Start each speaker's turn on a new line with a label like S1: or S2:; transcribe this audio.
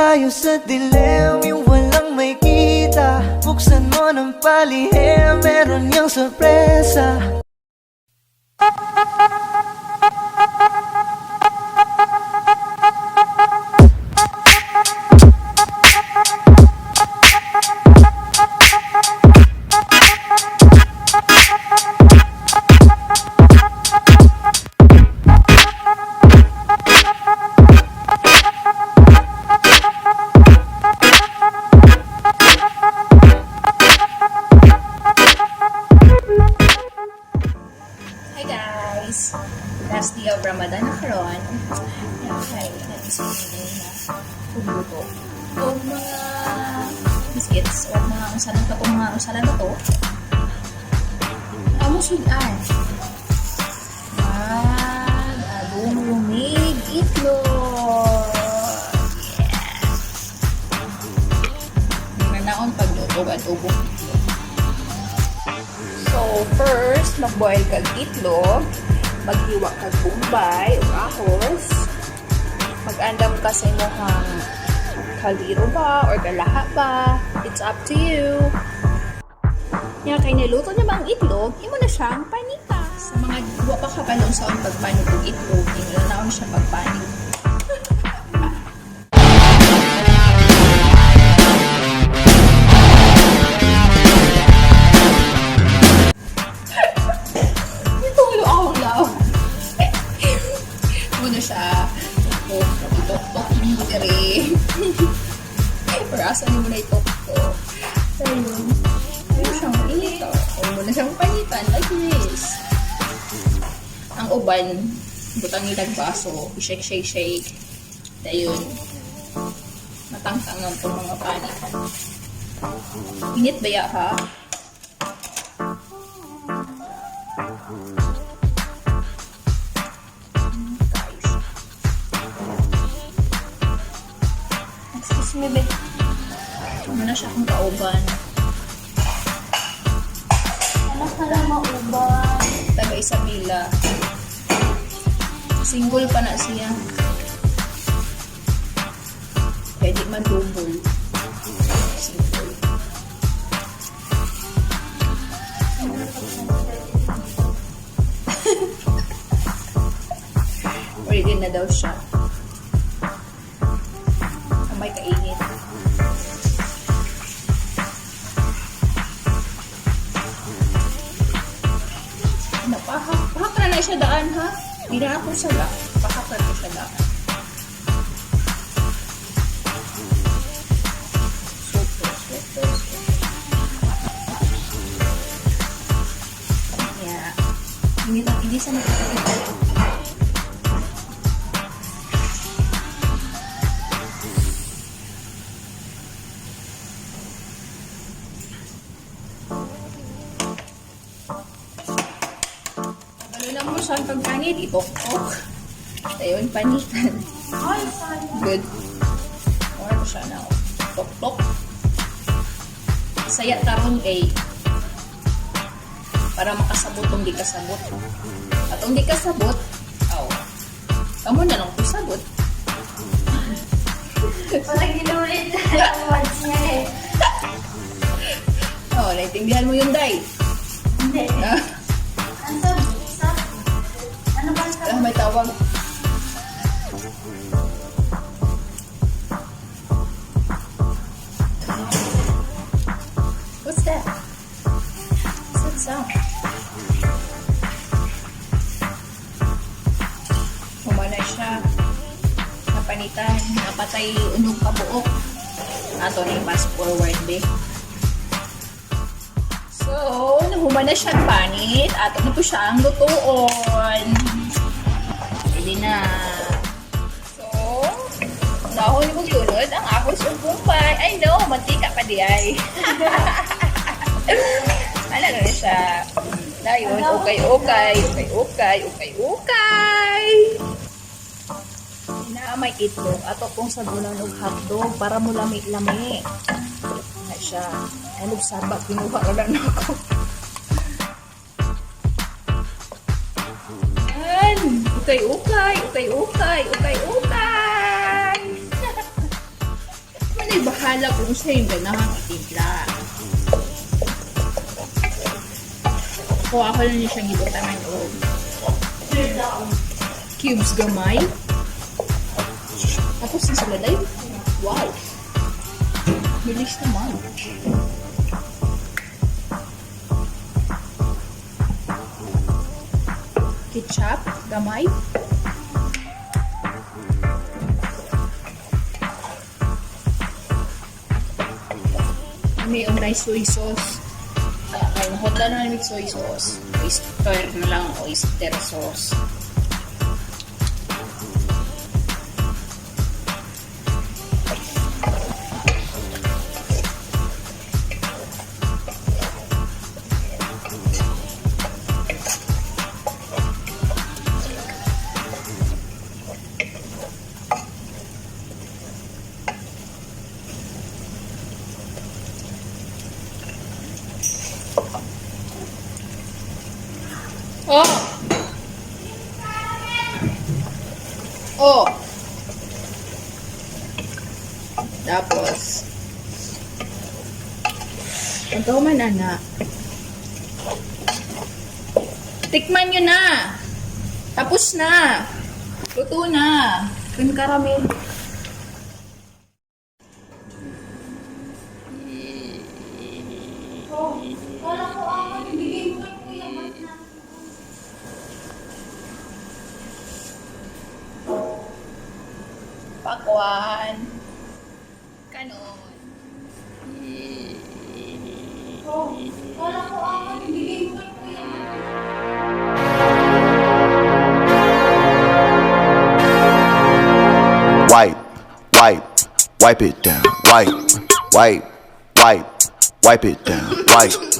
S1: Tayo sa dilim, yung walang may kita Buksan mo ng palihim, meron yung sorpresa
S2: Last day of Ramadan karon. Yan kay nagising na pagluto. O mga biscuits o mga usalan ka mga usalan na to. Amo sudan. Mag abong lumig itlog. Yeah! Nanaon pagluto at ubong itlog. So, first, mag-boil kag itlog, maghiwa kag bumbay o ahos, mag-andam ka sa imuhang kaliro ba or galaha ba, it's up to you. Nga kay niluto niya ang itlog, imo na siyang panita. Sa mga wa pa ka panon sa ang pagpanog og itlog, imo na siya pagpanig. Inito. Ayun mo na siyang panitan. Like this. Ang uban, butang ilang baso. I-shake, shake, shake. Ayun. Matangtangan itong mga panit. Init ba ya ha? Excuse me, be. Ano na siya kung kauban?
S3: Ka lang mauban?
S2: Taga Isabela. Single pa na siya. Pwede man double. Single. Pwede na daw siya. Ang may kainit. Siya daan, ha? Hindi na ako sa la. Pahak na na siya daan. Ang pagkanit, itok-tok. Ayun, panitan.
S3: Ay.
S2: Good. Or ko siya na. Tok-tok. Saya taron kay para makasabot tong di kasabot. At kung di kasabot, aw. Kamo na lang kusabot.
S3: Wala ginulit na yung words niya eh.
S2: Oh, naintindihan mo yun, Day.
S3: Hindi.
S2: Napanitan. Napatay unog kabuok. Ato yung pass forward, be. So, nahuman na siyang panit. Ato na po siya ang lutuon. Pwede na. So, dahon mo sunod ang ahos yung kumpay. Ay no, mantika pa di ay. ano na siya? Dayon, okay, okay, okay, okay, okay, okay. Na may itlog ato pong sabunan og hotdog para mo lami-lami. Na siya. Ano sabak kinuha ra lang ako. Yan. Ukay, ukay, ukay, ukay, ukay, ukay. na'y bahala kung sa yung ganahang. Kuha ko lang niya siyang ibutan ng. Cubes gamay. Tapos sila dahil. Wow! Bilis naman. Ketchup, gamay. May umay soy sauce. Ang hotla na namin soy sauce. Oyster na lang, oyster sauce. Oh! Tapos, ikaw man, anak. Tikman nyo na! Tapos na! Luto na! Cream caramel.
S3: Kay Kuya
S4: wipe, wipe, wipe it down, wipe, wipe, wipe, wipe it down, wipe,